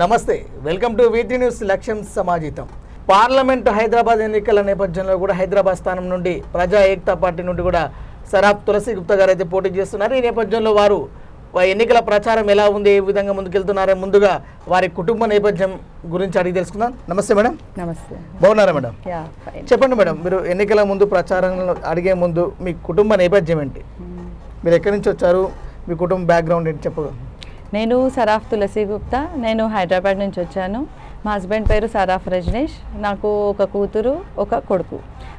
నమస్తే welcome to వీటి news లక్ష్యం సమాజితం. పార్లమెంట్ హైదరాబాద్ ఎన్నికల నేపథ్యంలో కూడా హైదరాబాద్ స్థానం నుండి ప్రజా ఏక్తా పార్టీ నుండి కూడా సరాబ్ తులసి గుప్తా గారు అయితే పోటీ చేస్తున్నారు. ఈ నేపథ్యంలో వారు ఎన్నికల ప్రచారం ఎలా ఉంది ఏ విధంగా ముందుకెళ్తున్నారో ముందుగా వారి కుటుంబ నేపథ్యం గురించి అడిగి తెలుసుకుందాం. నమస్తే మేడం. నమస్తే. బాగున్నారా మేడం? చెప్పండి మేడం మీరు ఎన్నికల ముందు ప్రచారంలో అడిగే ముందు మీ కుటుంబ నేపథ్యం ఏంటి? మీరు ఎక్కడి నుంచి వచ్చారు? మీ కుటుంబ బ్యాక్గ్రౌండ్ ఏంటి చెప్పగలరు? నేను సరాఫ్ తులసి గుప్తా. నేను హైదరాబాద్ నుంచి వచ్చాను. మా హస్బెండ్ పేరు సరాఫ్ రజనీష్. నాకు ఒక కూతురు ఒక కొడుకు.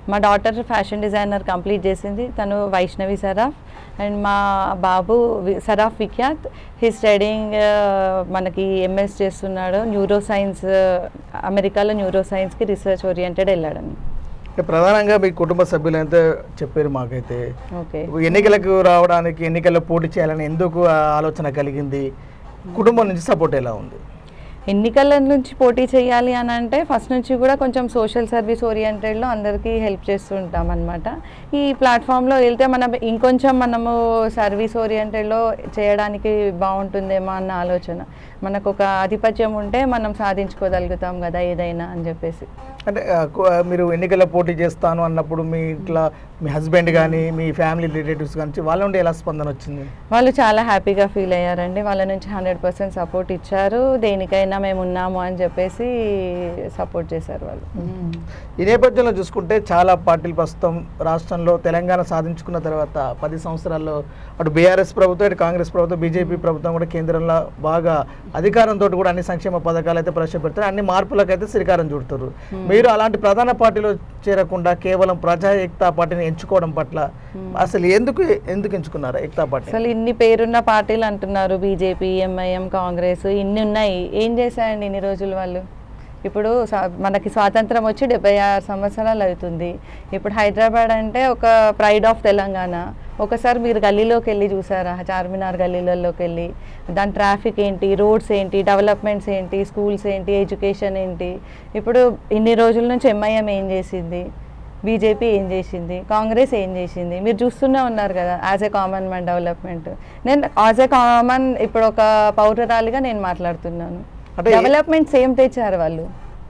మా డాటర్ ఫ్యాషన్ డిజైనర్ కంప్లీట్ చేసింది. తను వైష్ణవి సరాఫ్. అండ్ మా బాబు వి- Saraf Vikhyat. He studying uh, మనకి ఎంఎస్ చేస్తున్నాడు. న్యూరో సైన్స్ uh, అమెరికాలో న్యూరో సైన్స్కి రీసెర్చ్ ఓరియంటెడ్ వెళ్ళాడని. ప్రధానంగా మీ కుటుంబ సభ్యులు అయితే చెప్పారు మాకైతే. ఎన్నికలకు రావడానికి ఎన్నికల్లో పోటీ చేయాలని ఎందుకు ఆలోచన కలిగింది? కుటుంబం నుంచి సపోర్ట్ ఎలా ఉంది? ఎన్నికల నుంచి పోటీ చేయాలి అని అంటే ఫస్ట్ నుంచి కూడా కొంచెం సోషల్ సర్వీస్ ఓరియంటెడ్లో అందరికీ హెల్ప్ చేస్తుంటాం అనమాట ఈ ప్లాట్ఫామ్లో వెళ్తే మనం ఇంకొంచెం మనము సర్వీస్ ఓరియంటెడ్లో చేయడానికి బాగుంటుందేమో అన్న ఆలోచన. మనకు ఒక ఆధిపత్యం ఉంటే మనం సాధించుకోగలుగుతాం కదా ఏదైనా అని చెప్పేసి. అంటే మీరు ఎన్నికల్లో పోటీ చేస్తాను అన్నప్పుడు మీ ఇంట్లో మీ హస్బెండ్ కానీ మీ ఫ్యామిలీ రిలేటివ్స్ కానీ వాళ్ళ నుండి ఎలా స్పందన వచ్చింది? వాళ్ళు చాలా హ్యాపీగా ఫీల్ అయ్యారండి. వాళ్ళ నుంచి హండ్రెడ్ పర్సెంట్ సపోర్ట్ ఇచ్చారు. దేనికైనా మేము ఉన్నాము అని చెప్పేసి సపోర్ట్ చేశారు వాళ్ళు. ఈ నేపథ్యంలో చూసుకుంటే చాలా పార్టీలు ప్రస్తుతం రాష్ట్రంలో తెలంగాణ సాధించుకున్న తర్వాత పది సంవత్సరాల్లో అటు బీఆర్ఎస్ ప్రభుత్వం ఇటు కాంగ్రెస్ ప్రభుత్వం బీజేపీ ప్రభుత్వం కూడా కేంద్రంలో బాగా అధికారంతో కూడా అన్ని సంక్షేమ పథకాలు అయితే ప్రవేశపెడతారు అన్ని మార్పులకు అయితే శ్రీకారం చుడతారు మీరు అలాంటి ప్రధాన పార్టీలో చేరకుండా కేవలం ప్రజా ఏక్తా పార్టీని ఎంచుకోవడం పట్ల అసలు ఎందుకు ఎందుకు ఎంచుకున్నారు ఏక్తా పార్టీ అసలు ఇన్ని పేరున్న పార్టీలు అంటున్నారు. బీజేపీ ఎంఐఎం కాంగ్రెస్ ఇన్ని ఉన్నాయి. ఏం చేశాయండి ఇన్ని రోజులు వాళ్ళు? ఇప్పుడు మనకి స్వాతంత్రం వచ్చి డెబ్బై ఆరు సంవత్సరాలు అవుతుంది. ఇప్పుడు హైదరాబాద్ అంటే ఒక ప్రైడ్ ఆఫ్ తెలంగాణ. ఒకసారి మీరు గల్లీలోకి వెళ్ళి చూసారా? చార్మినార్ గల్లీలలోకి వెళ్ళి దాని ట్రాఫిక్ ఏంటి? రోడ్స్ ఏంటి? డెవలప్మెంట్స్ ఏంటి? స్కూల్స్ ఏంటి? ఎడ్యుకేషన్ ఏంటి? ఇప్పుడు ఇన్ని రోజుల నుంచి ఎంఐఎం ఏం చేసింది? బీజేపీ ఏం చేసింది? కాంగ్రెస్ ఏం చేసింది? మీరు చూస్తూనే ఉన్నారు కదా as a common man development. నేను యాజ్ ఏ కామన్ ఇప్పుడు ఒక పౌరురాలిగా నేను మాట్లాడుతున్నాను. అంటే డెవలప్మెంట్స్ ఏం తెచ్చారు వాళ్ళు.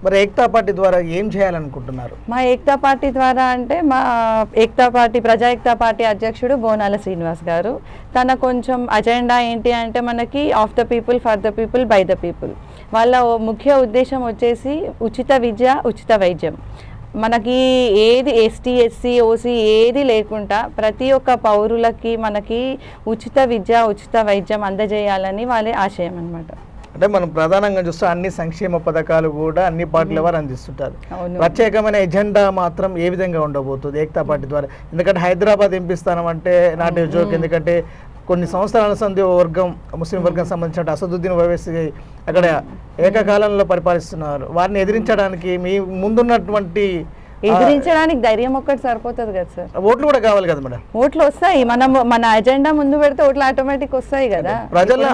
మరి ఏక్తా పార్టీ ద్వారా ఏం చేయాలనుకుంటున్నారు? మా ఏక్తా పార్టీ ద్వారా అంటే మా ఏక్తా పార్టీ ప్రజా ఏక్తా పార్టీ అధ్యక్షుడు బోనాల శ్రీనివాస్ గారు. తన కొంచెం అజెండా ఏంటి అంటే మనకి of the people for the people by the people. వాళ్ళ ముఖ్య ఉద్దేశం వచ్చేసి ఉచిత విద్య ఉచిత వైద్యం. మనకి ఏది ఎస్టీ ఎస్సీ ఓసీ ఏది లేకుండా ప్రతి ఒక్క పౌరులకి మనకి ఉచిత విద్య ఉచిత వైద్యం అందజేయాలని వాళ్ళ ఆశయం అన్నమాట. అంటే మనం ప్రధానంగా చూస్తే అన్ని సంక్షేమ పథకాలు కూడా అన్ని పార్టీల వారు అందిస్తుంటారు. ప్రత్యేకమైన ఎజెండా మాత్రం ఏ విధంగా ఉండబోతుంది ఏక్తా పార్టీ ద్వారా? ఎందుకంటే హైదరాబాద్ ఎంపీ స్థానం అంటే నాటి జోక్ ఎందుకంటే కొన్ని సంవత్సరాల సంధి వర్గం ముస్లిం వర్గం సంబంధించిన అసదుద్దీన్ ఓవైసీ అక్కడ ఏకకాలంలో పరిపాలిస్తున్నారు. వారిని ఎదిరించడానికి మీ ముందున్నటువంటి ఎదిరించడానికి ధైర్యం ఒక్కటి సరిపోతుంది కదా సార్. ఓట్లు కూడా కావాలి కదా మేడం. ఓట్లు వస్తాయి. మనం మన అజెండా ముందు పెడితే ఓట్లు ఆటోమేటిక్ వస్తాయి కదా.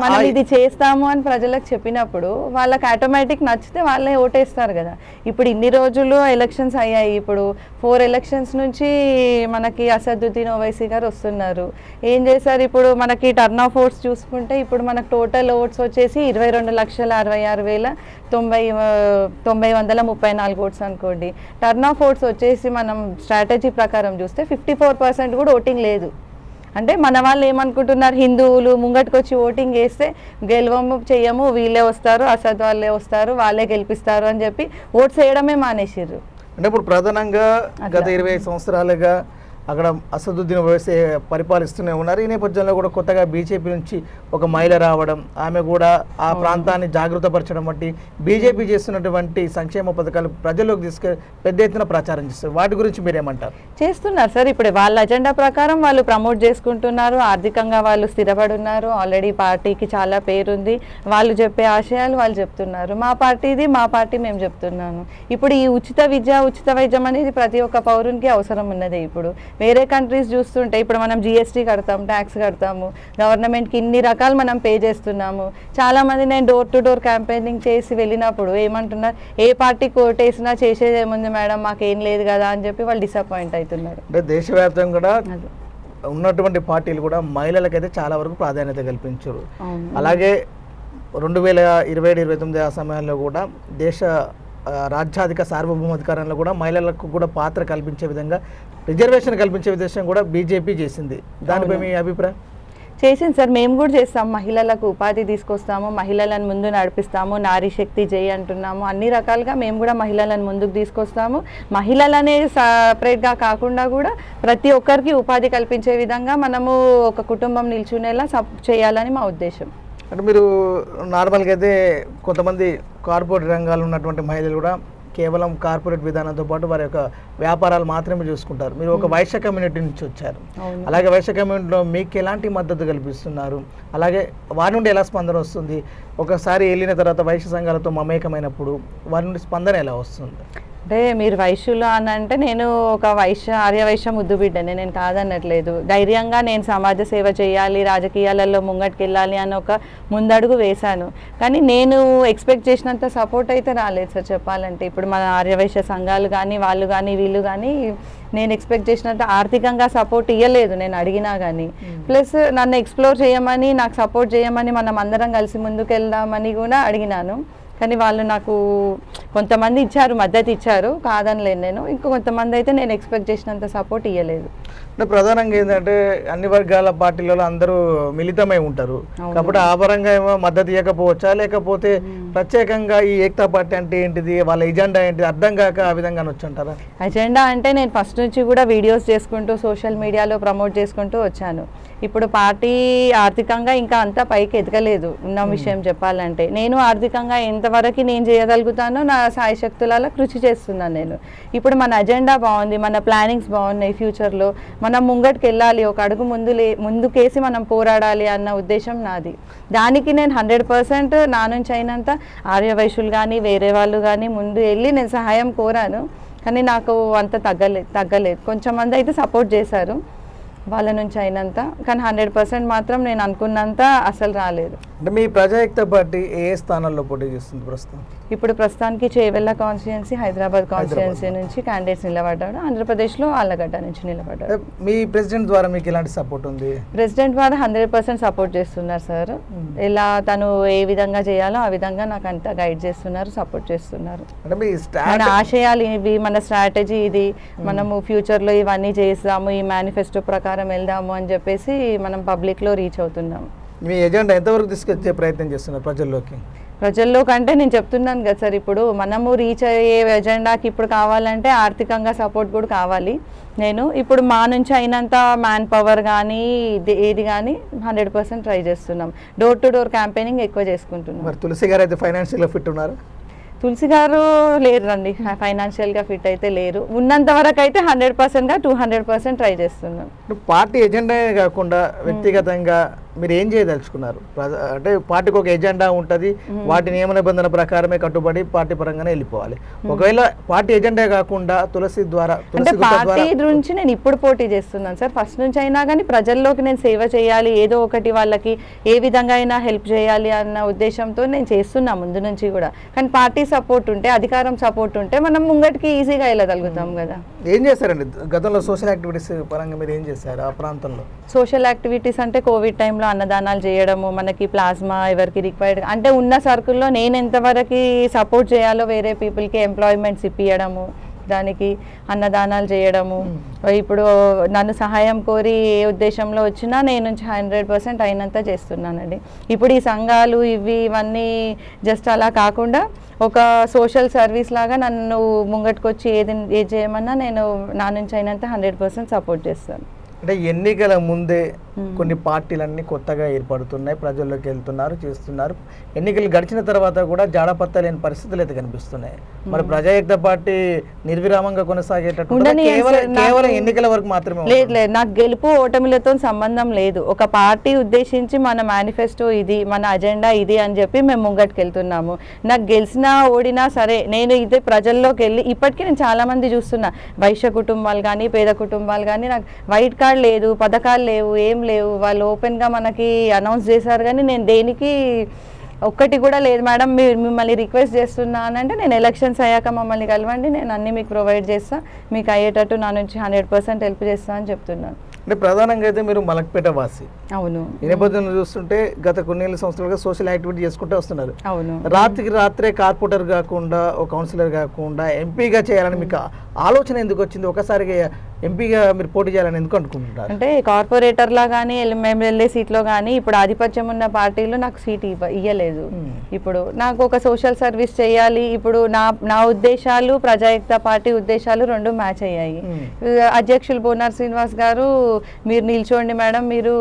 మనం ఇది చేస్తాము అని ప్రజలకు చెప్పినప్పుడు వాళ్ళకి ఆటోమేటిక్ నచ్చితే వాళ్ళే ఓటేస్తారు కదా. ఇప్పుడు ఇన్ని రోజులు ఎలక్షన్స్ అయ్యాయి. ఇప్పుడు ఫోర్ ఎలక్షన్స్ నుంచి మనకి అసదుద్దీన్ ఓవైసీ గారు వస్తున్నారు. ఏం చేశారు? ఇప్పుడు మనకి టర్న్ ఆఫ్ ఓట్స్ చూసుకుంటే ఇప్పుడు మనకు టోటల్ ఓట్స్ వచ్చేసి ఇరవై రెండు లక్షల అరవై ఆరు వేల తొంభై తొంభై వందల ముప్పై నాలుగు ఓట్స్ అనుకోండి. టర్న్ ఆఫ్ ఓట్స్ వచ్చేసి మనం స్ట్రాటజీ ప్రకారం చూస్తే ఫిఫ్టీ ఫోర్ పర్సెంట్ కూడా ఓటింగ్ లేదు. అంటే మన వాళ్ళు ఏమనుకుంటున్నారు? హిందువులు ముంగటికి వచ్చి ఓటింగ్ వేస్తే గెలవము చెయ్యము వీళ్ళే వస్తారు అసద్ వాళ్ళే వస్తారు వాళ్ళే గెలిపిస్తారు అని చెప్పి ఓట్స్ వేయడమే మానేసిర్రు. అంటే ఇప్పుడు ప్రధానంగా గత. ఇరవై సంవత్సరాలుగా అక్కడ అసదుద్దీన్ ఓవైసీ పరిపాలిస్తూనే ఉన్నారు. ఈ నేపథ్యంలో కూడా కొత్తగా బీజేపీ నుంచి ఒక మహిళ రావడం ఆమె కూడా ఆ ప్రాంతాన్ని జాగృతపరచడం వంటి బీజేపీ చేస్తున్నటువంటి సంక్షేమ పథకాలు ప్రజల్లోకి తీసుకు పెద్ద ఎత్తున ప్రచారం చేస్తారు వాటి గురించి మీరేమంటారు? చేస్తున్నారు సార్. ఇప్పుడు వాళ్ళ అజెండా ప్రకారం వాళ్ళు ప్రమోట్ చేసుకుంటున్నారు. ఆర్థికంగా వాళ్ళు స్థిరపడి ఉన్నారు ఆల్రెడీ పార్టీకి చాలా పేరుంది. వాళ్ళు చెప్పే ఆశయాలు వాళ్ళు చెప్తున్నారు. మా పార్టీది మా పార్టీ మేము చెప్తున్నాను ఇప్పుడు ఈ ఉచిత విద్య ఉచిత వైద్యం అనేది ప్రతి ఒక్క పౌరునికి అవసరం ఉన్నది ఇప్పుడు. వేరే కంట్రీస్ చూస్తుంటే ఇప్పుడు మనం జిఎస్టీ కడతాం ట్యాక్స్ కడతాము గవర్నమెంట్కి ఇన్ని రకాలు మనం పే చేస్తున్నాము. చాలామంది నేను డోర్ టు డోర్ క్యాంపెయినింగ్ చేసి వెళ్ళినప్పుడు ఏమంటున్నారు ఏ పార్టీ కోటేసినా చేసేది ఏముంది మేడం మాకేం లేదు కదా అని చెప్పి వాళ్ళు డిసప్పాయింట్ అవుతున్నారు. అంటే దేశవ్యాప్తంగా కూడా ఉన్నటువంటి పార్టీలు కూడా మహిళలకైతే చాలా వరకు ప్రాధాన్యత కల్పించారు. అలాగే రెండు వేల ఇరవై ఏడు ఇరవై తొమ్మిది ఆ సమయంలో కూడా దేశ రాజ్యాధిక సార్వభౌమాధికారంలో కూడా మహిళలకు కూడా పాత్ర కల్పించే విధంగా రిజర్వేషన్ కల్పించే విధంగా కూడా బీజేపీ చేసింది. దానిపై మీ అభిప్రాయం? చేసింది సార్ మేము కూడా చేస్తాం. మహిళలకు ఉపాధి తీసుకొస్తాము మహిళలను ముందు నడిపిస్తాము నారీ శక్తి జై అంటున్నాము అన్ని రకాలుగా మేము కూడా మహిళలను ముందుకు తీసుకొస్తాము. మహిళలనే సపరేట్గా కాకుండా కూడా ప్రతి ఒక్కరికి ఉపాధి కల్పించే విధంగా మనము ఒక కుటుంబం నిల్చునేలా సప్ చేయాలని మా ఉద్దేశం. అంటే మీరు నార్మల్గా అయితే కొంతమంది కార్పొరేట్ రంగాల్లో ఉన్నటువంటి మహిళలు కూడా కేవలం కార్పొరేట్ విధానంతో పాటు వారి యొక్క వ్యాపారాలు మాత్రమే చూసుకుంటారు. మీరు ఒక వైశ్య కమ్యూనిటీ నుంచి వచ్చారు. అలాగే వైశ్య కమ్యూనిటీలో మీకు ఎలాంటి మద్దతు కల్పిస్తున్నారు? అలాగే వారి నుండి ఎలా స్పందన వస్తుంది? ఒకసారి వెళ్ళిన తర్వాత వైశ్య సంఘాలతో మమేకమైనప్పుడు వారి నుండి స్పందన ఎలా వస్తుంది? అంటే మీరు వైశ్యులు అని అంటే నేను ఒక వైశ్య ఆర్య వైశ్య ముద్దు బిడ్డని నేను కాదనట్లేదు. ధైర్యంగా నేను సమాజ సేవ చేయాలి రాజకీయాలలో ముంగటికి వెళ్ళాలి అని ఒక ముందడుగు వేశాను. కానీ నేను ఎక్స్పెక్ట్ చేసినంత సపోర్ట్ అయితే రాలేదు సార్ చెప్పాలంటే. ఇప్పుడు మన ఆర్య వైశ్య సంఘాలు కానీ వాళ్ళు కానీ వీళ్ళు కానీ నేను ఎక్స్పెక్ట్ చేసినంత ఆర్థికంగా సపోర్ట్ ఇవ్వలేదు నేను అడిగినా కానీ. ప్లస్ నన్ను ఎక్స్ప్లోర్ చేయమని నాకు సపోర్ట్ చేయమని మనం అందరం కలిసి ముందుకు వెళ్దామని కూడా అడిగినాను. కానీ వాళ్ళు నాకు కొంతమంది ఇచ్చారు మద్దతు ఇచ్చారు. కాదనలేను నేను. ఇంకో కొంతమంది అయితే నేను ఎక్స్పెక్ట్ చేసినంత సపోర్ట్ ఇవ్వలేదు అంటే ప్రధానంగా ఏంటంటే అన్ని వర్గాల పార్టీలలో అందరూ మిళితమై ఉంటారు. కాబట్టి ఆ పరంగా ఏమో మద్దతు ఇవ్వకపోవచ్చా లేకపోతే ప్రత్యేకంగా ఈ ఏకతా పార్టీ అంటే ఏంటిది? వాళ్ళ ఎజెండా ఏంటిది? అర్థం కాక ఆ విధంగా వచ్చంటారా? అజెండా అంటే నేను ఫస్ట్ నుంచి కూడా వీడియోస్ చేసుకుంటూ సోషల్ మీడియాలో ప్రమోట్ చేసుకుంటూ వచ్చాను. ఇప్పుడు పార్టీ ఆర్థికంగా ఇంకా అంతా పైకి ఎదగలేదు. ఉన్న విషయం చెప్పాలంటే నేను ఆర్థికంగా ఎంతవరకు నేను చేయగలుగుతానో నా సాయి శక్తులలో కృషి చేస్తున్నాను నేను. ఇప్పుడు మన అజెండా బాగుంది మన ప్లానింగ్స్ బాగున్నాయి ఫ్యూచర్లో. మనం ముంగటికి వెళ్ళాలి ఒక అడుగు ముందు లే ముందుకేసి మనం పోరాడాలి అన్న ఉద్దేశం నాది. దానికి నేను హండ్రెడ్ పర్సెంట్ నా నుంచి అయినంత ఆర్య వైశ్యులు కానీ వేరే వాళ్ళు కానీ ముందు వెళ్ళి నేను సహాయం కోరాను. కానీ నాకు అంత తగ్గలేదు తగ్గలేదు. కొంచెం మంది అయితే సపోర్ట్ చేశారు వాళ్ళ నుంచి అయినంత. కానీ హండ్రెడ్ పర్సెంట్ మాత్రం నేను అనుకున్నంత అసలు రాలేదు. అంటే మీ ప్రజాయుక్త పార్టీ ఏ ఏ స్థానాల్లో పోటీ చేస్తుంది ప్రస్తుతం? ఇప్పుడు ప్రస్తుతానికి చేవెళ్ళ కాన్స్టిట్యున్సీ హైదరాబాద్ కాన్స్టిట్యున్సీ నుంచి క్యాండిడేట్స్ నిలబడ్డాడు. ఆంధ్రప్రదేశ్లో ఆళ్ళగడ్డ నుంచి నిలబడ్డాడు. మీ ప్రెసిడెంట్ ద్వారా మీకు ఎలాంటి సపోర్ట్ ఉంది? ప్రెసిడెంట్ వారు హండ్రెడ్ పర్సెంట్ సపోర్ట్ చేస్తున్నారు సార్ ఎలా తను ఏ విధంగా చేయాలో ఆ విధంగా నాకు అంత గైడ్ చేస్తున్నారు సపోర్ట్ చేస్తున్నారు. మన ఆశయాలు ఇవి మన స్ట్రాటజీ ఇది. మనము ఫ్యూచర్లో ఇవన్నీ చేస్తాము ఈ మేనిఫెస్టో ప్రకారం వెళ్దాము అని చెప్పేసి మనం పబ్లిక్లో రీచ్ అవుతున్నాము. మీ ఎజెండా ఎంతవరకు తీసుకొచ్చే ప్రయత్నం చేస్తున్నారు ప్రజల్లోకి? ప్రజల్లో కంటే నేను చెప్తున్నాను కదా సార్ ఇప్పుడు మనము రీచ్ అయ్యే ఎజెండాకి ఇప్పుడు కావాలంటే ఆర్థికంగా సపోర్ట్ కూడా కావాలి. నేను ఇప్పుడు మా నుంచి అయినంత మ్యాన్ పవర్ కానీ ఏది కానీ హండ్రెడ్ పర్సెంట్ ట్రై చేస్తున్నాం. డోర్ టు డోర్ క్యాంపెయినింగ్ ఎక్కువ చేసుకుంటున్నాం. మరి తులసి గారు అయితే ఫైనాన్షియల్గా ఫిట్ ఉన్నారు? తులసి గారు లేరండి ఫైనాన్షియల్గా ఫిట్ అయితే లేరు. ఉన్నంత వరకు అయితే హండ్రెడ్ పర్సెంట్గా టూ హండ్రెడ్ పర్సెంట్ ట్రై చేస్తున్నాం. పార్టీ ఎజెండా కాకుండా వ్యక్తిగతంగా మీరు ఏం చేయదలుచుకున్నారు అంటే పార్టీకి ఒక ఎజెండా ఉంటుంది వాటి నియమ నిబంధన ప్రకారమే కట్టుబడి పార్టీ పరంగానే వెళ్ళిపోవాలి. ఒకవేళ పార్టీ ఎజెండా కాకుండా తులసి ద్వారా పార్టీ నుంచి నేను ఇప్పుడు పోటీ చేస్తున్నాను సార్. ఫస్ట్ నుంచి అయినా కానీ ప్రజల్లోకి నేను సేవ చేయాలి ఏదో ఒకటి వాళ్ళకి ఏ విధంగా అయినా హెల్ప్ చేయాలి అన్న ఉద్దేశంతో నేను చేస్తున్నా ముందు నుంచి కూడా. కానీ పార్టీ సపోర్ట్ ఉంటే అధికారం సపోర్ట్ ఉంటే మనం ముంగటికి ఈజీగా వెళ్ళగలుగుతాం కదా. ఏం చేశారండి గతంలో సోషల్ యాక్టివిటీస్ పరంగా మీరు ఏం చేశారు ఆ ప్రాంతంలో? సోషల్ యాక్టివిటీస్ అంటే కోవిడ్ టైంలో అన్నదానాలు చేయడము మనకి ప్లాస్మా ఎవరికి రిక్వైర్డ్ అంటే ఉన్న సర్కిల్లో నేను ఎంతవరకు సపోర్ట్ చేయాలో వేరే పీపుల్కి ఎంప్లాయ్మెంట్స్ ఇప్పించడము దానికి అన్నదానాలు చేయడము. ఇప్పుడు నన్ను సహాయం కోరి ఏ ఉద్దేశంలో వచ్చినా నేను హండ్రెడ్ పర్సెంట్ అయినంత చేస్తున్నానండి. ఇప్పుడు ఈ సంఘాలు ఇవి ఇవన్నీ జస్ట్ అలా కాకుండా ఒక సోషల్ సర్వీస్ లాగా నన్ను ముంగట్టుకొచ్చి ఏది ఏది చేయమన్నా నేను నా నుంచి అయినంత హండ్రెడ్ పర్సెంట్ సపోర్ట్ చేస్తాను. అంటే ఎన్నికల ముందే. కొన్ని పార్టీలన్నీ కొత్తగా ఏర్పడుతున్నాయి ప్రజల్లోకి వెళ్తున్నారు చేస్తున్నారు. ఎన్నికలు గడిచిన తర్వాత కూడా జాడపత్త లేని పరిస్థితులు అయితే కనిపిస్తున్నాయి. మరి ప్రజాయుక్త పార్టీ నిర్విరామంగా కొనసాగేటట్టు కేవలం ఎన్నికల వరకు మాత్రమే? లేదు నాకు గెలుపు ఓటమిలతో సంబంధం లేదు. ఒక పార్టీ ఉద్దేశించి మన మేనిఫెస్టో ఇది మన అజెండా ఇది అని చెప్పి మేము ముంగటికి వెళ్తున్నాము నాకు గెలిచినా ఓడినా సరే నేను ఇది ప్రజల్లోకి వెళ్ళి ఇప్పటికీ నేను చాలా మంది చూస్తున్నా. వైశ్య కుటుంబాలు కానీ పేద కుటుంబాలు కానీ నాకు వైట్ కార్డ్ లేదు పథకాలు లేవు ఏం లేవు. వాళ్ళు ఓపెన్గా మనకి అనౌన్స్ చేశారు కానీ నేను దేనికి ఒక్కటి కూడా లేదు. మేడం మీరు మిమ్మల్ని రిక్వెస్ట్ చేస్తున్నానంటే నేను ఎలక్షన్స్ అయ్యాక మమ్మల్ని కలవండి. నేను అన్ని మీకు ప్రొవైడ్ చేస్తా. మీకు అయ్యేటట్టు నా నుంచి హండ్రెడ్ పర్సెంట్ హెల్ప్ చేస్తా అని చెప్తున్నాను. అంటే ప్రధానంగా అయితే మీరు మలక్పేట వాసి. అవును. ఈ నేపథ్యంలో చూస్తుంటే గత కొన్నేళ్ళ సంవత్సరాలుగా సోషల్ యాక్టివిటీ చేసుకుంటూ వస్తున్నారు. అవును. రాత్రికి రాత్రే కార్పొరేటర్ కాకుండా ఒక కౌన్సిలర్ కాకుండా ఎంపీగా చేయాలని మీకు ఆలోచన ఎందుకు వచ్చింది? ఒకసారిగా ఎంపీగా మీరు పోటీ చేయాలని ఎందుకు అనుకుంటున్నారు? అంటే కార్పొరేటర్లా కానీ ఎమ్మెల్యే సీట్లో కానీ ఇప్పుడు ఆధిపత్యం ఉన్న పార్టీలు నాకు సీట్ ఇవ్వ ఇయ్యలేదు. Hmm. ఇప్పుడు నాకు ఒక సోషల్ సర్వీస్ చేయాలి. ఇప్పుడు నా నా ఉద్దేశాలు ప్రజాయుక్త పార్టీ ఉద్దేశాలు రెండు మ్యాచ్ అయ్యాయి. అధ్యక్షులు బోనార్ శ్రీనివాస్ గారు మీరు నిల్చోండి మేడం మీరు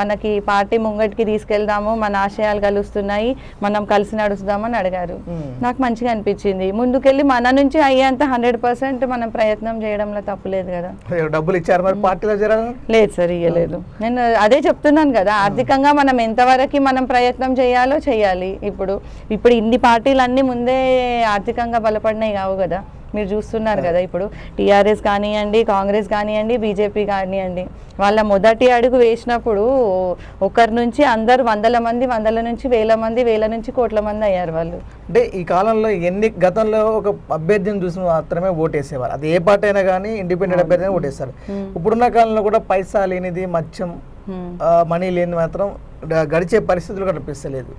మనకి పార్టీ ముంగటికి తీసుకెళ్దాము మన ఆశయాలు కలుస్తున్నాయి మనం కలిసి నడుస్తామని అడిగారు. నాకు మంచిగా అనిపించింది. ముందుకెళ్ళి మన నుంచి అయ్యేంత హండ్రెడ్ పర్సెంట్ మనం ప్రయత్నం చేయడంలో తప్పులేదు కదా. డబ్బులు ఇచ్చారు మరి పార్టీలో లేదు సార్ ఇయ్యలేదు. నేను అదే చెప్తున్నాను కదా ఆర్థికంగా మనం ఎంతవరకు మనం ప్రయత్నం చేయాలో చేయాలి. ఇప్పుడు ఇప్పుడు ఇన్ని పార్టీలు అన్ని ముందే ఆర్థికంగా బలపడినాయి కావు కదా. మీరు చూస్తున్నారు కదా ఇప్పుడు. టీఆర్ఎస్ కానివ్వండి కాంగ్రెస్ కానివ్వండి బీజేపీ కానివ్వండి. వాళ్ళ మొదటి అడుగు వేసినప్పుడు ఒకరి నుంచి అందరు వందల మంది వందల నుంచి వేల మంది వేల నుంచి కోట్ల మంది అయ్యారు వాళ్ళు. అంటే ఈ కాలంలో ఎన్ని గతంలో ఒక అభ్యర్థిని చూసి మాత్రమే ఓటేసేవారు. అది ఏ పార్టీ అయినా కానీ ఇండిపెండెంట్ అభ్యర్థి ఓటేస్తారు. ఇప్పుడున్న కాలంలో కూడా పైసా లేనిది మత్స్యం. ఆ, మనీ లేని మాత్రం గడిచే పరిస్థితులు కనిపిస్తలేదు.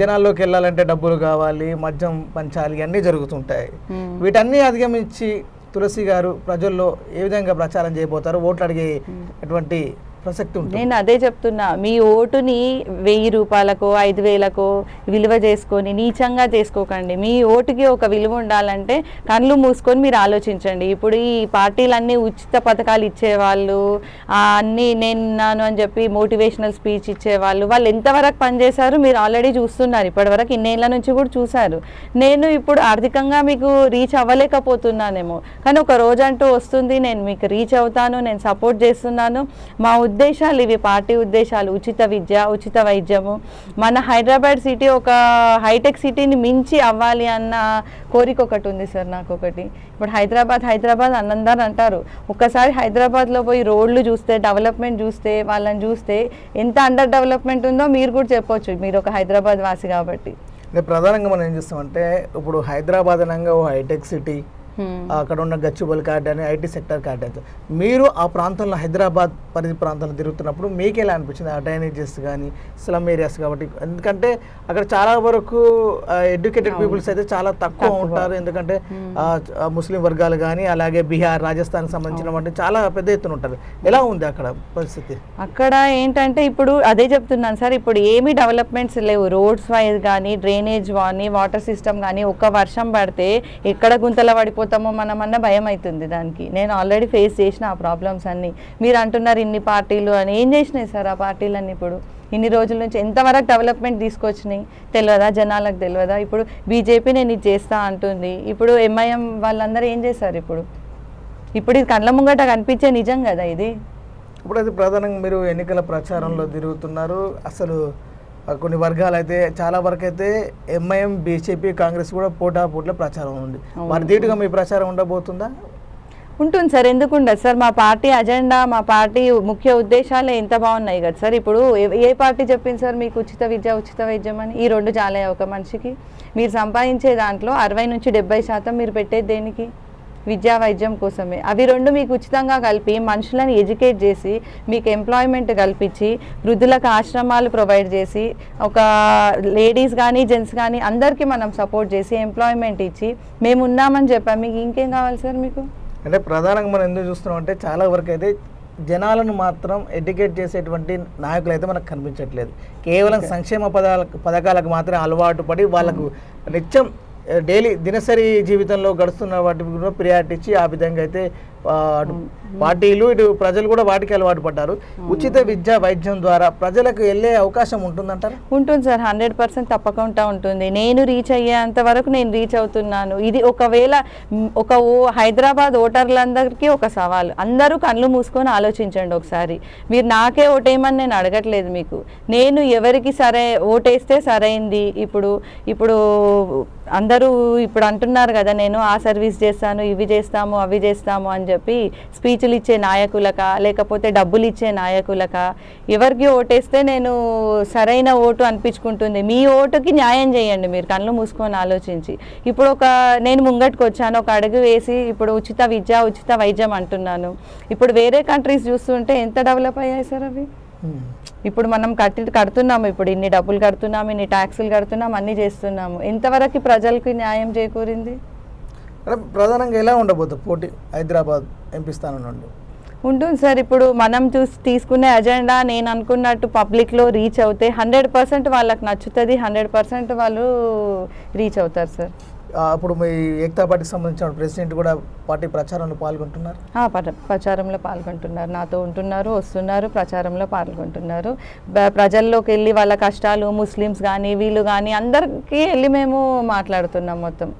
జనాల్లోకి వెళ్ళాలంటే డబ్బులు కావాలి మద్యం పంచాలి అన్నీ జరుగుతుంటాయి. వీటన్నీ అధిగమించి తులసి గారు ప్రజల్లో ఏ విధంగా ప్రచారం చేయబోతారు ఓట్లు అడిగే అటువంటి ప్రసక్తి నేను అదే చెప్తున్నా మీ ఓటుని వెయ్యి రూపాయలకో ఐదు వేలకో విలువ చేసుకొని నీచంగా చేసుకోకండి. మీ ఓటుకి ఒక విలువ ఉండాలంటే కళ్ళు మూసుకొని మీరు ఆలోచించండి. ఇప్పుడు ఈ పార్టీలన్నీ ఉచిత పథకాలు ఇచ్చేవాళ్ళు అన్నీ నేను నాను అని చెప్పి మోటివేషనల్ స్పీచ్ ఇచ్చేవాళ్ళు వాళ్ళు ఎంతవరకు పనిచేశారు మీరు ఆల్రెడీ చూస్తున్నారు. ఇప్పటివరకు ఇన్నేళ్ళ నుంచి కూడా చూశారు. నేను ఇప్పుడు ఆర్థికంగా మీకు రీచ్ అవ్వలేకపోతున్నానేమో. కానీ ఒక రోజంటూ వస్తుంది నేను మీకు రీచ్ అవుతాను నేను సపోర్ట్ చేస్తున్నాను. మా ఉద్దేశాలు ఇవి పార్టీ ఉద్దేశాలు ఉచిత విద్య ఉచిత వైద్యము. మన హైదరాబాద్ సిటీ ఒక హైటెక్ సిటీని మించి అవ్వాలి అన్న కోరిక ఒకటి ఉంది సార్ నాకు ఒకటి ఇప్పుడు హైదరాబాద్ హైదరాబాద్ అన్నందారు అంటారు. ఒక్కసారి హైదరాబాద్లో పోయి రోడ్లు చూస్తే డెవలప్మెంట్ చూస్తే వాళ్ళని చూస్తే ఎంత అండర్ డెవలప్మెంట్ ఉందో మీరు కూడా చెప్పొచ్చు. మీరు ఒక హైదరాబాద్ వాసి కాబట్టి. ప్రధానంగా మనం ఏం చేస్తామంటే ఇప్పుడు హైదరాబాద్ అనగా ఓ హైటెక్ సిటీ అక్కడ ఉన్న గచ్చిబౌలి కార్డ్ అని ఐటీ సెక్టర్ కార్డ్ అయితే మీరు ఆ ప్రాంతంలో హైదరాబాద్ పరిధి ప్రాంతంలో తిరుగుతున్నప్పుడు మీకు ఎలా అనిపించింది? ఆ డ్రైనేజెస్ కానీ స్లమ్ ఏరియాస్ కాబట్టి. ఎందుకంటే అక్కడ చాలా వరకు ఎడ్యుకేటెడ్ పీపుల్స్ అయితే చాలా తక్కువ ఉంటారు. ఎందుకంటే ఆ ముస్లిం వర్గాలు కానీ అలాగే బీహార్ రాజస్థాన్ సంబంధించిన వంటి చాలా పెద్ద ఎత్తున ఉంటారు. ఎలా ఉంది అక్కడ పరిస్థితి? అక్కడ ఏంటంటే ఇప్పుడు అదే చెప్తున్నాను సార్. ఇప్పుడు ఏమీ డెవలప్మెంట్స్ లేవు. రోడ్స్ వైజ్ కానీ డ్రైనేజ్ కానీ వాటర్ సిస్టమ్ కానీ ఒక్క వర్షం పడితే ఎక్కడ గుంతల అవుతామో మనం అన్న భయం అవుతుంది దానికి. నేను ఆల్రెడీ ఫేస్ చేసిన ఆ ప్రాబ్లమ్స్ అన్నీ. మీరు అంటున్నారు ఇన్ని పార్టీలు అని. ఏం చేసినాయి సార్ ఆ పార్టీలన్నీ ఇప్పుడు? ఇన్ని రోజుల నుంచి ఎంతవరకు డెవలప్మెంట్ తీసుకొచ్చినాయి? తెలియదా జనాలకు తెలియదా ఇప్పుడు బీజేపీ నేను ఇది చేస్తా అంటుంది. ఇప్పుడు ఎంఐఎం వాళ్ళందరూ ఏం చేశారు ఇప్పుడు? ఇప్పుడు ఇది కళ్ళ ముంగట కనిపించే నిజం కదా ఇది? ఇప్పుడు అది ప్రధానంగా మీరు ఎన్నికల ప్రచారంలో తిరుగుతున్నారు. అసలు కొన్ని వర్గాలు అయితే చాలా వరకు అయితే ఎంఐఎం బీజేపీ కాంగ్రెస్ కూడా పోటా పోట్ల ప్రచారం ఉంది. వారి ధీటుగా మీ ప్రచారం ఉండబోతుందా? ఉంటుంది సార్ ఎందుకు ఉండదు సార్? మా పార్టీ అజెండా మా పార్టీ ముఖ్య ఉద్దేశాలు ఎంత బాగున్నాయి కదా సార్. ఇప్పుడు ఏ- ఏ పార్టీ చెప్పింది సార్ మీకు ఉచిత విద్య ఉచిత వైద్యం అని? ఈ రెండు చాలే ఒక మనిషికి. మీరు సంపాదించే దాంట్లో అరవై నుంచి డెబ్బై శాతం మీరు పెట్టేది దేనికి? విద్యా వైద్యం కోసమే. అవి రెండు మీకు ఉచితంగా కలిపి మనుషులను ఎడ్యుకేట్ చేసి మీకు ఎంప్లాయ్మెంట్ కల్పించి వృద్ధులకు ఆశ్రమాలు ప్రొవైడ్ చేసి ఒక లేడీస్ కానీ జెంట్స్ కానీ అందరికీ మనం సపోర్ట్ చేసి ఎంప్లాయ్మెంట్ ఇచ్చి మేము ఉన్నామని చెప్పాం. మీకు ఇంకేం కావాలి సార్ మీకు? అంటే ప్రధానంగా మనం ఎందుకు చూస్తున్నాం అంటే చాలా వరకు అయితే జనాలను మాత్రం ఎడ్యుకేట్ చేసేటువంటి నాయకులు అయితే మనకు కనిపించట్లేదు. కేవలం సంక్షేమ పదాల పథకాలకు మాత్రమే అలవాటు పడి వాళ్ళకు నిత్యం డైలీ దినసరి జీవితంలో గడుస్తున్న వాటి కూడా ప్రియారిటీ ఇచ్చి ఆ విధంగా అయితే అటు పార్టీలు ఇటు ప్రజలు కూడా వాటికి అలవాటు పడ్డారు. ఉచిత విద్య వైద్యం ద్వారా ప్రజలకు వెళ్ళే అవకాశం ఉంటుందంటారా? ఉంటుంది సార్ హండ్రెడ్ పర్సెంట్ తప్పకుండా ఉంటుంది. నేను రీచ్ అయ్యేంత వరకు నేను రీచ్ అవుతున్నాను. ఇది ఒకవేళ ఒక హైదరాబాద్ ఓటర్లందరికీ ఒక సవాల్. అందరూ కళ్ళు మూసుకొని ఆలోచించండి ఒకసారి. మీరు నాకే ఓటేయమని నేను అడగట్లేదు మీకు. నేను ఎవరికి సరే ఓటేస్తే సరైంది. ఇప్పుడు ఇప్పుడు అందరూ ఇప్పుడు అంటున్నారు కదా నేను ఆ సర్వీస్ చేస్తాను ఇవి చేస్తాము అవి చేస్తాము అని చెప్పి స్పీచ్లు ఇచ్చే నాయకులక లేకపోతే డబ్బులు ఇచ్చే నాయకులక ఎవరికి ఓటేస్తే నేను సరైన ఓటు అనిపించుకుంటుంది. మీ ఓటుకి న్యాయం చేయండి మీరు కళ్ళు మూసుకొని ఆలోచించి. ఇప్పుడు ఒక నేను ముంగట్టుకు వచ్చాను ఒక అడుగు వేసి ఇప్పుడు ఉచిత విద్య ఉచిత వైద్యం అంటున్నాను. ఇప్పుడు వేరే కంట్రీస్ చూస్తుంటే ఎంత డెవలప్ అయ్యాయి సార్ అవి? ఇప్పుడు మనం కట్టి కడుతున్నాము ఇప్పుడు ఇన్ని డబ్బులు కడుతున్నాము ఇన్ని ట్యాక్సులు కడుతున్నాము అన్నీ చేస్తున్నాము. ఎంతవరకు ప్రజలకి న్యాయం చేకూరింది? ప్రధానంగా ఎలా ఉండబోతుంది పోటీ? హైదరాబాద్ ఎంపీ స్థానం నుండి. ఉంటుంది సార్ ఇప్పుడు మనం చూసి తీసుకునే అజెండా నేను అనుకున్నట్టు పబ్లిక్లో రీచ్ అవుతే హండ్రెడ్ పర్సెంట్ వాళ్ళకి నచ్చుతుంది హండ్రెడ్ పర్సెంట్ వాళ్ళు రీచ్ అవుతారు సార్. అప్పుడు మీ ఏకతా పార్టీకి సంబంధించిన ప్రెసిడెంట్ కూడా పార్టీ ప్రచారంలో పాల్గొంటున్నారు? ప్రచారంలో పాల్గొంటున్నారు. నాతో ఉంటున్నారు వస్తున్నారు ప్రచారంలో పాల్గొంటున్నారు. ప్రజల్లోకి వెళ్ళి వాళ్ళ కష్టాలు ముస్లిమ్స్ కానీ వీళ్ళు కానీ అందరికీ వెళ్ళి మేము మాట్లాడుతున్నాం మొత్తం.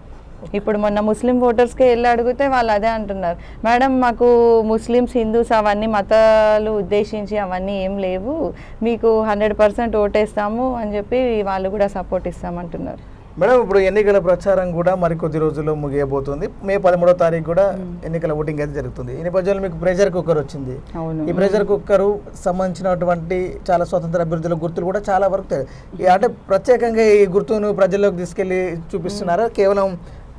ఇప్పుడు మొన్న ముస్లిం ఓటర్స్కి వెళ్ళి అడిగితే వాళ్ళు అదే అంటున్నారు. మేడం మాకు ముస్లిమ్స్ హిందూస్ అవన్నీ మతాలు ఉద్దేశించి అవన్నీ ఏం లేవు. మీకు హండ్రెడ్ పర్సెంట్ ఓటేస్తాము అని చెప్పి వాళ్ళు కూడా సపోర్ట్ ఇస్తామంటున్నారు. మేడం ఇప్పుడు ఎన్నికల ప్రచారం కూడా మరికొద్ది రోజుల్లో ముగియబోతుంది. మే పదమూడో తారీఖు కూడా ఎన్నికల ఓటింగ్ అయితే జరుగుతుంది. ఈ నేపథ్యంలో మీకు ప్రెషర్ కుక్కర్ వచ్చింది. ఈ ప్రెషర్ కుక్కర్ సంబంధించినటువంటి చాలా స్వతంత్ర అభ్యర్థుల గుర్తులు కూడా చాలా వరకు అంటే ప్రత్యేకంగా ఈ గుర్తును ప్రజల్లోకి తీసుకెళ్ళి చూపిస్తున్నారా? కేవలం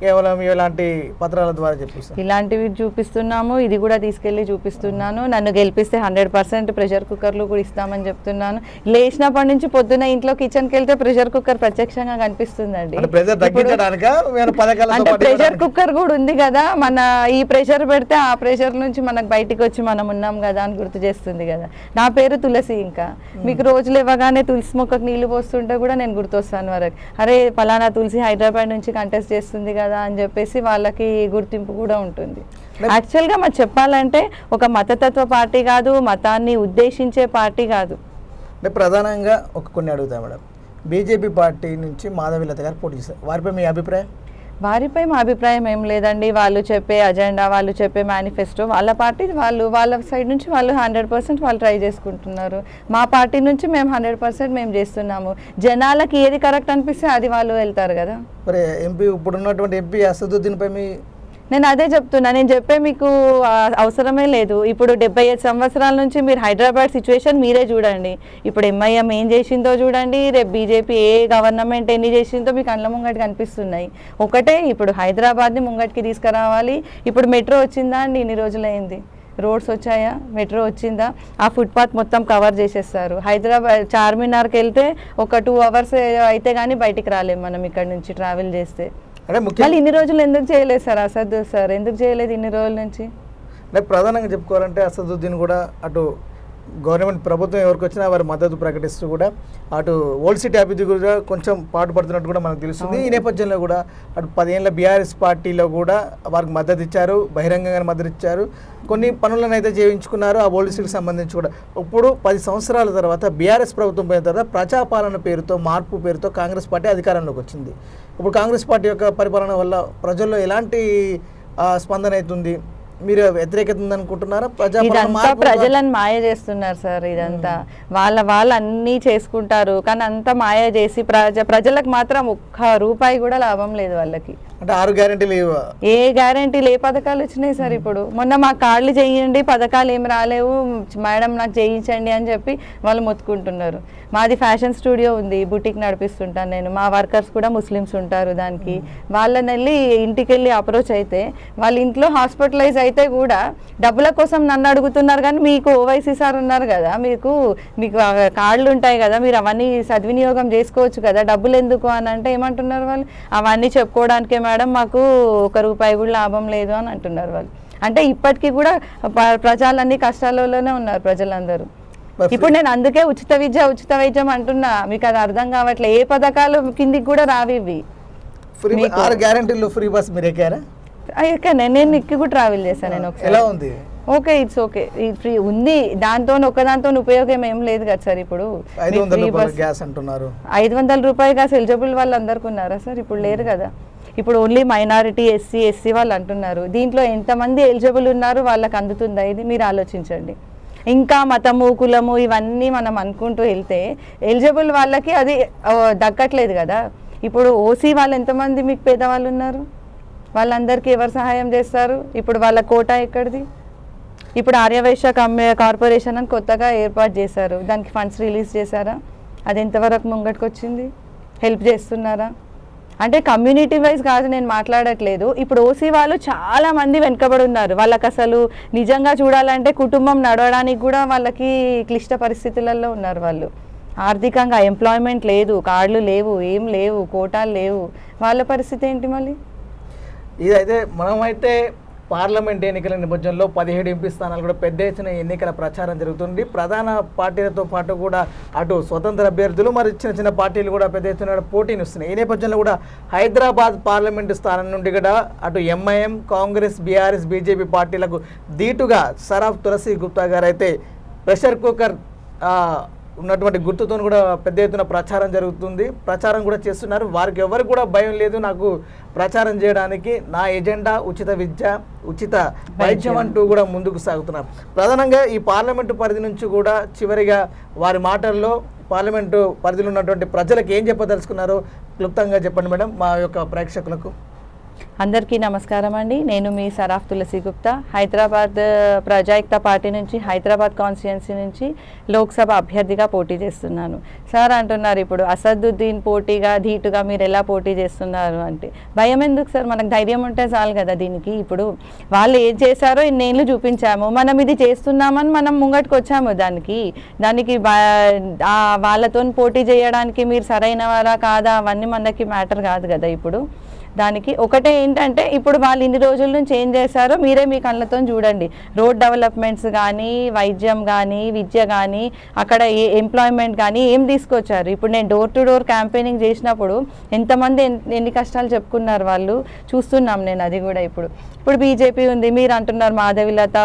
కేవలం ఇలాంటి పత్రాల ద్వారా చెప్పిస్తారు ఇలాంటివి చూపిస్తున్నాము. ఇది కూడా తీసుకెళ్ళి చూపిస్తున్నాను. నన్ను గెలిపిస్తే హండ్రెడ్ పర్సెంట్ ప్రెషర్ కుక్కర్లు కూడా ఇస్తామని చెప్తున్నాను. లేచినప్పటి నుంచి పొద్దున్న ఇంట్లో కిచెన్కి వెళ్తే ప్రెషర్ కుక్కర్ ప్రత్యక్షంగా కనిపిస్తుందండి. అంటే ప్రెషర్? కుక్కర్ కూడా ఉంది కదా. మన ఈ ప్రెషర్ పెడితే ఆ ప్రెషర్ నుంచి మనకు బయటికి వచ్చి మనం ఉన్నాం కదా అని గుర్తు చేస్తుంది కదా. నా పేరు తులసి ఇంకా. మీకు రోజులు ఇవ్వగానే తులసి మొక్కకు నీళ్ళు పోస్తుంటే కూడా నేను గుర్తొస్తాను వరకు. అరే పలానా తులసి హైదరాబాద్ నుంచి కంటెస్ట్ చేస్తుంది కదా అని చెప్పేసి వాళ్ళకి గుర్తింపు కూడా ఉంటుంది. యాక్చువల్గా మరి చెప్పాలంటే ఒక మతతత్వ పార్టీ కాదు మతాన్ని ఉద్దేశించే పార్టీ కాదు. అంటే ప్రధానంగా ఒక కొన్ని అడుగుతాయి మేడం. బీజేపీ పార్టీ నుంచి మాధవిలత గారు పోటీ చేశారు వారిపై మీ అభిప్రాయం? వారిపై మా అభిప్రాయం ఏం లేదండి. వాళ్ళు చెప్పే అజెండా వాళ్ళు చెప్పే మేనిఫెస్టో వాళ్ళ పార్టీ వాళ్ళు వాళ్ళ సైడ్ నుంచి వాళ్ళు హండ్రెడ్ పర్సెంట్ వాళ్ళు ట్రై చేసుకుంటున్నారు. మా పార్టీ నుంచి మేము హండ్రెడ్ పర్సెంట్ మేము చేస్తున్నాము. జనాలకి ఏది కరెక్ట్ అనిపిస్తే అది వాళ్ళు వెళ్తారు కదా. మరి ఎంపీ ఇప్పుడు ఉన్నటువంటి ఎంపీ అసదుద్దీన్పై మీ నేను అదే చెప్తున్నా నేను చెప్పే మీకు అవసరమే లేదు. ఇప్పుడు డెబ్బై ఐదు సంవత్సరాల నుంచి మీరు హైదరాబాద్ సిచ్యువేషన్ మీరే చూడండి. ఇప్పుడు ఎంఐఎం ఏం చేసిందో చూడండి రేపు బీజేపీ ఏ గవర్నమెంట్ ఎన్ని చేసిందో మీకు అండ్ల ముంగటి కనిపిస్తున్నాయి. ఒకటే ఇప్పుడు హైదరాబాద్ని ముంగటికి తీసుకురావాలి. ఇప్పుడు మెట్రో వచ్చిందా అండి? ఇన్ని రోజులైంది. రోడ్స్ వచ్చాయా? మెట్రో వచ్చిందా? ఆ ఫుట్పాత్ మొత్తం కవర్ చేసేస్తారు. హైదరాబాద్ చార్మినార్కి వెళ్తే ఒక టూ అవర్స్ అయితే కానీ బయటికి రాలేము మనం ఇక్కడ నుంచి ట్రావెల్ చేస్తే. అంటే ముఖ్య మళ్ళీ ఇన్ని రోజులు ఎందుకు చేయలేదు సార్ అసద్ సార్? ఎందుకు చేయలేదు ఇన్ని రోజుల నుంచి? అంటే ప్రధానంగా చెప్పుకోవాలంటే అసదుద్దీన్ కూడా అటు గవర్నమెంట్ ప్రభుత్వం ఎవరికి వచ్చినా వారి మద్దతు ప్రకటిస్తూ కూడా అటు ఓల్డ్ సిటీ అభివృద్ధి కూడా కొంచెం పాటు పడుతున్నట్టు కూడా మనకు తెలుస్తుంది. ఈ నేపథ్యంలో కూడా అటు పదేళ్ళ బీఆర్ఎస్ పార్టీలో కూడా వారికి మద్దతు ఇచ్చారు బహిరంగంగా మద్దతు ఇచ్చారు. కొన్ని పనులను అయితే చేయించుకున్నారు ఆ ఓల్డ్ సిటీకి సంబంధించి కూడా. ఇప్పుడు పది సంవత్సరాల తర్వాత బీఆర్ఎస్ ప్రభుత్వం పోయిన తర్వాత ప్రజాపాలన పేరుతో మార్పు పేరుతో కాంగ్రెస్ పార్టీ అధికారంలోకి వచ్చింది. ఇప్పుడు కాంగ్రెస్ పార్టీ యొక్క పరిపాలన వల్ల ప్రజల్లో ఎలాంటి స్పందన అవుతుంది? మీరు వ్యతిరేకత ఉందనుకుంటున్నారా? మార్పు ప్రజలను మాయ చేస్తున్నారు సార్ ఇదంతా. వాళ్ళ వాళ్ళు అన్నీ చేసుకుంటారు. కానీ అంతా మాయ చేసి ప్రజ ప్రజలకు మాత్రం ఒక్క రూపాయి కూడా లాభం లేదు వాళ్ళకి. అంటే ఆరు గ్యారెంటీలు ఏ గ్యారంటీలు ఏ పథకాలు వచ్చినాయి సార్ ఇప్పుడు. మొన్న మా కార్డులు చేయండి పథకాలు ఏం రాలేవు మేడం నాకు చేయించండి అని చెప్పి వాళ్ళు మొత్తుకుంటున్నారు. మాది ఫ్యాషన్ స్టూడియో ఉంది బుటిక్ నడిపిస్తుంటాను నేను. మా వర్కర్స్ కూడా ముస్లిమ్స్ ఉంటారు దానికి. వాళ్ళని వెళ్ళి ఇంటికి వెళ్ళి అప్రోచ్ అయితే వాళ్ళ ఇంట్లో హాస్పిటలైజ్ అయితే కూడా డబ్బుల కోసం నన్ను అడుగుతున్నారు కానీ మీకు ఓవైసీ సార్ ఉన్నారు కదా మీకు మీకు కార్డులు ఉంటాయి కదా మీరు అవన్నీ సద్వినియోగం చేసుకోవచ్చు కదా డబ్బులు ఎందుకు అని అంటే ఏమంటున్నారు వాళ్ళు? అవన్నీ చెప్పుకోవడానికే మేడం మాకు ఒక రూపాయి కూడా లాభం లేదు అని అంటున్నారు వాళ్ళు. అంటే ఇప్పటికీ కూడా ప్రజలన్నీ కష్టాలలోనే ఉన్నారు ప్రజలందరూ. ఇప్పుడు నేను అందుకే ఉచిత విద్య ఉచిత వైద్యం అంటున్నా. మీకు అది అర్థం కావట్లే. ఏ పథకాలు కిందికి కూడా రావి ఇవి. ఫ్రీ మీకు- ఆరు గ్యారెంటీలు ఫ్రీ బస్ మీరు ఎక్కారా? ఎక్కనే. నేను ఎక్కి కూడా ట్రావెల్ చేశాను నేను ఒకసారి. ఎలా ఉంది? Okay it's okay. ఫ్రీ ఉంది. దాంతో ఒకదాంతో ఉపయోగం ఏం లేదు కదా సార్ ఇప్పుడు. ఐదు వందల రూపాయల గ్యాస్ అంటున్నారు. ఐదు వందల రూపాయలుగా ఎలిజిబుల్ వాళ్ళు అందరికి ఉన్నారా సార్? ఇప్పుడు లేరు కదా. ఇప్పుడు ఓన్లీ మైనారిటీ ఎస్సీ ఎస్సీ వాళ్ళు అంటున్నారు. దీంట్లో ఎంతమంది ఎలిజిబుల్ ఉన్నారు వాళ్ళకి అందుతుందా? ఇది మీరు ఆలోచించండి. ఇంకా మతము కులము ఇవన్నీ మనం అనుకుంటూ వెళ్తే ఎలిజిబుల్ వాళ్ళకి అది దక్కట్లేదు కదా. ఇప్పుడు ఓసీ వాళ్ళు ఎంతమంది మీకు పేదవాళ్ళు ఉన్నారు? వాళ్ళందరికీ ఎవరు సహాయం చేస్తారు? ఇప్పుడు వాళ్ళ కోట ఎక్కడిది? ఇప్పుడు ఆర్యవైశ్య కమ్మే కార్పొరేషన్ అని కొత్తగా ఏర్పాటు చేశారు. దానికి ఫండ్స్ రిలీజ్ చేశారా? అది ఎంతవరకు ముంగటికి వచ్చింది హెల్ప్ చేస్తున్నారా? అంటే కమ్యూనిటీ వైజ్ కాదు నేను మాట్లాడట్లేదు. ఇప్పుడు ఓసీ వాళ్ళు చాలా మంది వెనుకబడి ఉన్నారు. వాళ్ళకి అసలు నిజంగా చూడాలంటే కుటుంబం నడవడానికి కూడా వాళ్ళకి క్లిష్ట పరిస్థితులలో ఉన్నారు వాళ్ళు. ఆర్థికంగా ఎంప్లాయ్మెంట్ లేదు కార్డులు లేవు ఏం లేవు కోటాలు లేవు. వాళ్ళ పరిస్థితి ఏంటి మళ్ళీ? ఇదైతే మనమైతే పార్లమెంట్ ఎన్నికల నేపథ్యంలో పదిహేడు ఎంపీ స్థానాలు కూడా పెద్ద ఎత్తున ఎన్నికల ప్రచారం జరుగుతుంది. ప్రధాన పార్టీలతో పాటు కూడా అటు స్వతంత్ర అభ్యర్థులు మరి చిన్న చిన్న పార్టీలు కూడా పెద్ద ఎత్తున పోటీని వస్తున్నాయి ఈ నేపథ్యంలో కూడా హైదరాబాద్ పార్లమెంటు స్థానం నుండి కూడా అటు ఎంఐఎం కాంగ్రెస్ బీఆర్ఎస్ బీజేపీ పార్టీలకు ధీటుగా సరాఫ్ తులసి గుప్తా గారు అయితే ప్రెషర్ కుక్కర్ ఉన్నటువంటి గుర్తుతో కూడా పెద్ద ఎత్తున ప్రచారం జరుగుతుంది. ప్రచారం కూడా చేస్తున్నారు. వారికి ఎవరికి కూడా భయం లేదు. నాకు ప్రచారం చేయడానికి నా ఎజెండా ఉచిత విద్య ఉచిత వైద్యం. అంటూ కూడా ముందుకు సాగుతున్నారు. ప్రధానంగా ఈ పార్లమెంటు పరిధి నుంచి కూడా చివరిగా వారి మాటల్లో పార్లమెంటు పరిధిలో ఉన్నటువంటి ప్రజలకు ఏం చెప్పదలుచుకున్నారో క్లుప్తంగా చెప్పండి మేడం మా యొక్క ప్రేక్షకులకు. అందరికీ నమస్కారం అండి. నేను మీ సరాఫ్ తులసి గుప్తా. హైదరాబాద్ ప్రజాయుక్త పార్టీ నుంచి హైదరాబాద్ కాన్స్టిట్యున్సీ నుంచి లోక్సభ అభ్యర్థిగా పోటీ చేస్తున్నాను. సార్ అంటున్నారు ఇప్పుడు అసదుద్దీన్ పోటీగా ధీటుగా మీరు ఎలా పోటీ చేస్తున్నారు అంటే భయం ఎందుకు సార్? మనకు ధైర్యం ఉంటే చాలు కదా దీనికి. ఇప్పుడు వాళ్ళు ఏం చేశారో ఇన్నేళ్ళు చూపించాము. మనం ఇది చేస్తున్నామని మనం ముంగటికి వచ్చాము దానికి దానికి వాళ్ళతో పోటీ చేయడానికి మీరు సరైన వారా కాదా? అవన్నీ మనకి మ్యాటర్ కాదు కదా ఇప్పుడు. దానికి ఒకటే ఏంటంటే ఇప్పుడు వాళ్ళు ఇన్ని రోజుల నుంచి ఏం చేశారో మీరే మీ కళ్ళతో చూడండి. రోడ్ డెవలప్మెంట్స్ కానీ వైద్యం కానీ విద్య కానీ అక్కడ ఏ ఎంప్లాయ్మెంట్ కానీ ఏం తీసుకొచ్చారు? ఇప్పుడు నేను డోర్ టు డోర్ క్యాంపెయినింగ్ చేసినప్పుడు ఎంతమంది ఎన్ని కష్టాలు చెప్పుకున్నారు వాళ్ళు? చూస్తున్నాం నేను అది కూడా ఇప్పుడు. ఇప్పుడు బీజేపీ ఉంది మీరు అంటున్నారు మాధవిలత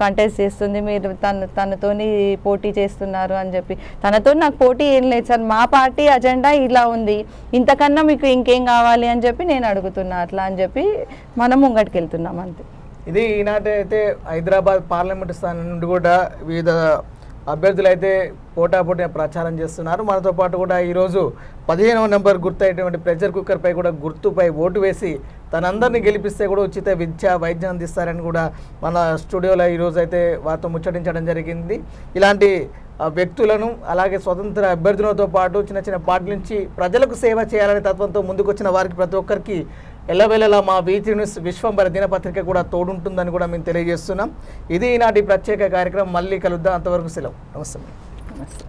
కంటెస్ట్ చేస్తుంది మీరు తన తనతోని పోటీ చేస్తున్నారు అని చెప్పి. తనతో నాకు పోటీ ఏం లేదు సార్ మా పార్టీ అజెండా ఇలా ఉంది. ఇంతకన్నా మీకు ఇంకేం కావాలి అని చెప్పి నేను అడుగుతున్నా అట్లా అని చెప్పి మనం ముంగటికి వెళ్తున్నాం అంతే. ఇది ఈనాటి అయితే హైదరాబాద్ పార్లమెంటు స్థానం నుండి కూడా వివిధ అభ్యర్థులు అయితే పోటాపోటీ ప్రచారం చేస్తున్నారు. మనతో పాటు కూడా ఈరోజు పదిహేనవ నెంబర్ గుర్తు అయినటువంటి ప్రెషర్ కుక్కర్పై కూడా గుర్తుపై ఓటు వేసి తనందరినీ గెలిపిస్తే కూడా ఉచిత విద్య వైద్యం అందిస్తారని కూడా మన స్టూడియోలో ఈరోజు అయితే వారితో ముచ్చటించడం జరిగింది. ఇలాంటి వ్యక్తులను అలాగే స్వతంత్ర అభ్యర్థులతో పాటు చిన్న చిన్న పార్టీ నుంచి ప్రజలకు సేవ చేయాలనే తత్వంతో ముందుకొచ్చిన వారికి ప్రతి ఒక్కరికి ఎల్లవేళలా మా వీతి న్యూస్ విశ్వంబర దినపత్రిక కూడా తోడుంటుందని కూడా మేము తెలియజేస్తున్నాం. ఇది ఈనాటి ప్రత్యేక కార్యక్రమం. మళ్ళీ కలుద్దాం. అంతవరకు సెలవు. నమస్తే. నమస్తే.